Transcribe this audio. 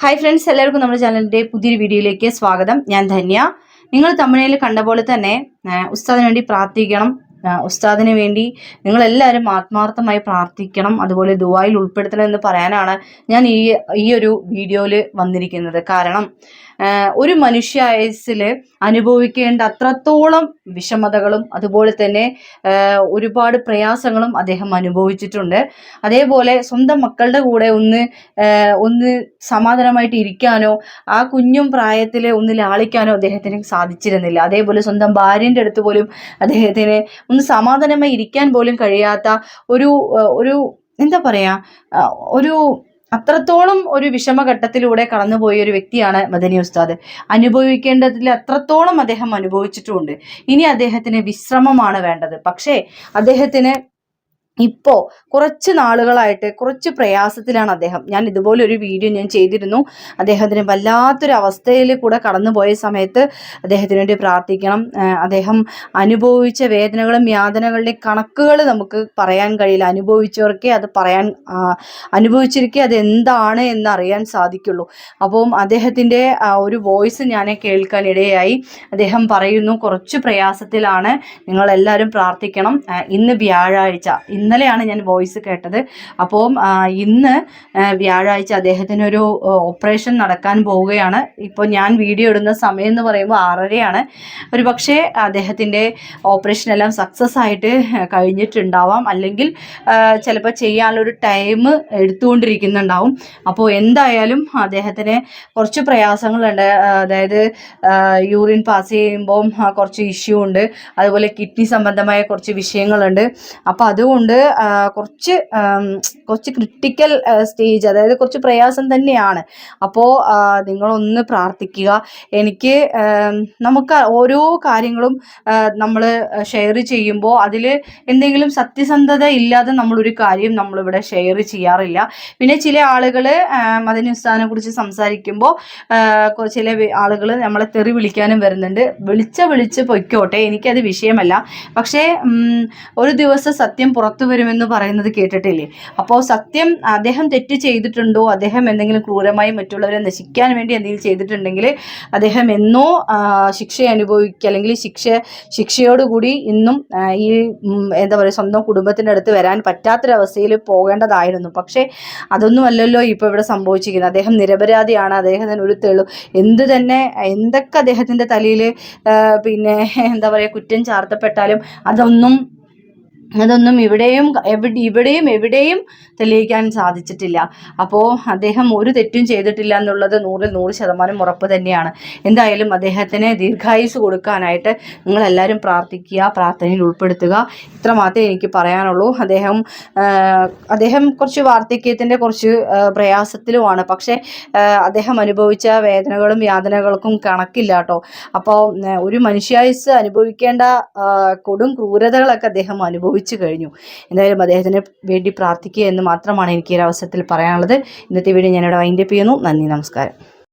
Hi friends എല്ലാവർക്കും നമ്മുടെ ചാനലിന്റെ പുതിയൊരു വീഡിയോയിലേക്ക് സ്വാഗതം. ഞാൻ ധന്യ. നിങ്ങൾ തമിഴിൽ കണ്ട പോലെ തന്നെ ഉസ്താദിന് വേണ്ടി പ്രാർത്ഥിക്കണം. ഉസ്താദിന് വേണ്ടി നിങ്ങളെല്ലാവരും ആത്മാർത്ഥമായി പ്രാർത്ഥിക്കണം. അതുപോലെ ദുബായിൽ ഉൾപ്പെടുത്തണം എന്ന് പറയാനാണ് ഞാൻ ഈ ഈ ഒരു വീഡിയോയിൽ വന്നിരിക്കുന്നത്. കാരണം ഒരു മനുഷ്യായുസിൽ അനുഭവിക്കേണ്ട അത്രത്തോളം വിഷമതകളും അതുപോലെ തന്നെ ഒരുപാട് പ്രയാസങ്ങളും അദ്ദേഹം അനുഭവിച്ചിട്ടുണ്ട്. അതേപോലെ സ്വന്തം മക്കളുടെ കൂടെ ഒന്ന് ഒന്ന് സമാധാനമായിട്ട് ഇരിക്കാനോ ആ കുഞ്ഞും പ്രായത്തിൽ ഒന്ന് ലാളിക്കാനോ അദ്ദേഹത്തിന് സാധിച്ചിരുന്നില്ല. അതേപോലെ സ്വന്തം ഭാര്യന്റെ അടുത്ത് പോലും അദ്ദേഹത്തിന് ഒന്ന് സമാധാനമായി ഇരിക്കാൻ പോലും കഴിയാത്ത ഒരു ഒരു എന്താ പറയാ ഒരു അത്രത്തോളം ഒരു വിഷമഘട്ടത്തിലൂടെ കടന്നുപോയ ഒരു വ്യക്തിയാണ് മദനി ഉസ്താദ്. അനുഭവിക്കേണ്ടതിൽ അത്രത്തോളം അദ്ദേഹം അനുഭവിച്ചിട്ടുമുണ്ട്. ഇനി അദ്ദേഹത്തിന് വിശ്രമമാണ് വേണ്ടത്. പക്ഷേ അദ്ദേഹത്തിന് ഇപ്പോൾ കുറച്ച് നാളുകളായിട്ട് കുറച്ച് പ്രയാസത്തിലാണ് അദ്ദേഹം. ഞാൻ ഇതുപോലെ ഒരു വീഡിയോ ഞാൻ ചെയ്തിരുന്നു. അദ്ദേഹത്തിന് വല്ലാത്തൊരു അവസ്ഥയിൽ കൂടെ കടന്നുപോയ സമയത്ത് അദ്ദേഹത്തിന് വേണ്ടി പ്രാർത്ഥിക്കണം. അദ്ദേഹം അനുഭവിച്ച വേദനകളും യാതനകളുടെയും കണക്കുകൾ നമുക്ക് പറയാൻ കഴിയില്ല. അനുഭവിച്ചവർക്കേ അത് പറയാൻ അനുഭവിച്ചിരിക്കേ അത് എന്താണ് എന്ന് അറിയാൻ സാധിക്കുള്ളൂ. അപ്പം അദ്ദേഹത്തിന്റെ ഒരു വോയിസ് ഞാൻ കേൾക്കാൻ ഇടയായി. അദ്ദേഹം പറയുന്നു കുറച്ച് പ്രയാസത്തിലാണ്. നിങ്ങളെല്ലാവരും പ്രാർത്ഥിക്കണം. ഇന്ന് വ്യാഴാഴ്ച. ഇന്നലെയാണ് ഞാൻ വോയിസ് കേട്ടത്. അപ്പോൾ ഇന്ന് വ്യാഴാഴ്ച അദ്ദേഹത്തിനൊരു ഓപ്പറേഷൻ നടക്കാൻ പോവുകയാണ്. ഇപ്പോൾ ഞാൻ വീഡിയോ ഇടുന്ന സമയം എന്ന് പറയുമ്പോൾ ആറരയാണ്. ഒരു പക്ഷേ അദ്ദേഹത്തിന്റെ ഓപ്പറേഷൻ എല്ലാം സക്സസ് ആയിട്ട് കഴിഞ്ഞിട്ടുണ്ടാവാം. അല്ലെങ്കിൽ ചിലപ്പോൾ ചെയ്യാനുള്ളൊരു ടൈം എടുത്തുകൊണ്ടിരിക്കുന്നുണ്ടാവും. അപ്പോൾ എന്തായാലും അദ്ദേഹത്തിന് കുറച്ച് പ്രയാസങ്ങളുണ്ട്. അതായത് യൂറിൻ പാസ് ചെയ്യുമ്പോൾ കുറച്ച് ഇഷ്യൂ ഉണ്ട്. അതുപോലെ കിഡ്നി സംബന്ധമായ കുറച്ച് വിഷയങ്ങളുണ്ട്. അപ്പോൾ അതുകൊണ്ട് കുറച്ച് കുറച്ച് ക്രിട്ടിക്കൽ സ്റ്റേജ് അതായത് കുറച്ച് പ്രയാസം തന്നെയാണ്. അപ്പോൾ നിങ്ങളൊന്ന് പ്രാർത്ഥിക്കുക. എനിക്ക് നമുക്ക് ഓരോ കാര്യങ്ങളും നമ്മൾ ഷെയർ ചെയ്യുമ്പോൾ അതിൽ എന്തെങ്കിലും സത്യസന്ധത ഇല്ലാതെ നമ്മളൊരു കാര്യം നമ്മളിവിടെ ഷെയർ ചെയ്യാറില്ല. പിന്നെ ചില ആളുകൾ മദനി കുറിച്ച് സംസാരിക്കുമ്പോൾ ചില ആളുകൾ നമ്മളെ തെറി വിളിക്കാനും വരുന്നുണ്ട്. വിളിച്ച വിളിച്ച് പൊയ്ക്കോട്ടെ. എനിക്കത് വിഷയമല്ല. പക്ഷേ ഒരു ദിവസം സത്യം പുറത്തു വരുമെന്ന് പറയുന്നത് കേട്ടിട്ടില്ലേ? അപ്പോൾ സത്യം അദ്ദേഹം തെറ്റ് ചെയ്തിട്ടുണ്ടോ? അദ്ദേഹം എന്തെങ്കിലും ക്രൂരമായി മറ്റുള്ളവരെ നശിക്കാൻ വേണ്ടി എന്തെങ്കിലും ചെയ്തിട്ടുണ്ടെങ്കിൽ അദ്ദേഹം എന്നോ ശിക്ഷ അനുഭവിക്കുക അല്ലെങ്കിൽ ശിക്ഷ ശിക്ഷയോടുകൂടി ഇന്നും ഈ എന്താ പറയുക സ്വന്തം കുടുംബത്തിന്റെ അടുത്ത് വരാൻ പറ്റാത്തൊരവസ്ഥയിൽ പോകേണ്ടതായിരുന്നു. പക്ഷേ അതൊന്നുമല്ലല്ലോ ഇപ്പോൾ ഇവിടെ സംഭവിച്ചിരിക്കുന്നത്. അദ്ദേഹം നിരപരാധിയാണ്. അദ്ദേഹത്തിന് ഒരു തെളു എന്ത് തന്നെ എന്തൊക്കെ അദ്ദേഹത്തിന്റെ തലയിൽ പിന്നെ എന്താ പറയുക കുറ്റം ചാർത്തപ്പെട്ടാലും അതൊന്നും അതൊന്നും ഇവിടെയും എവിടെ ഇവിടെയും എവിടെയും തെളിയിക്കാൻ സാധിച്ചിട്ടില്ല. അപ്പോൾ അദ്ദേഹം ഒരു തെറ്റും ചെയ്തിട്ടില്ല എന്നുള്ളത് നൂറിൽ നൂറ് ശതമാനം ഉറപ്പ് തന്നെയാണ്. എന്തായാലും അദ്ദേഹത്തിന് ദീർഘായുസ് കൊടുക്കാനായിട്ട് നിങ്ങളെല്ലാവരും പ്രാർത്ഥിക്കുക പ്രാർത്ഥനയിൽ ഉൾപ്പെടുത്തുക. ഇത്ര മാത്രമേ എനിക്ക് പറയാനുള്ളൂ. അദ്ദേഹം അദ്ദേഹം കുറച്ച് വാർദ്ധക്യത്തിന്റെ കുറച്ച് പ്രയാസത്തിലുമാണ്. പക്ഷേ അദ്ദേഹം അനുഭവിച്ച വേദനകളും യാതനകൾക്കും കണക്കില്ല കേട്ടോ. അപ്പോൾ ഒരു മനുഷ്യായുസ് അനുഭവിക്കേണ്ട കൊടും ക്രൂരതകളൊക്കെ അദ്ദേഹം അനുഭവിച്ചു. കഴിഞ്ഞു. എന്തായാലും അദ്ദേഹത്തിന് വേണ്ടി പ്രാർത്ഥിക്കുക എന്ന് മാത്രമാണ് എനിക്ക് ഈ അവസരത്തിൽ പറയാനുള്ളത്. ഇന്നത്തെ വീഡിയോ ഞാനിവിടെ വൈൻഡപ്പ് ചെയ്യുന്നു. നന്ദി നമസ്കാരം.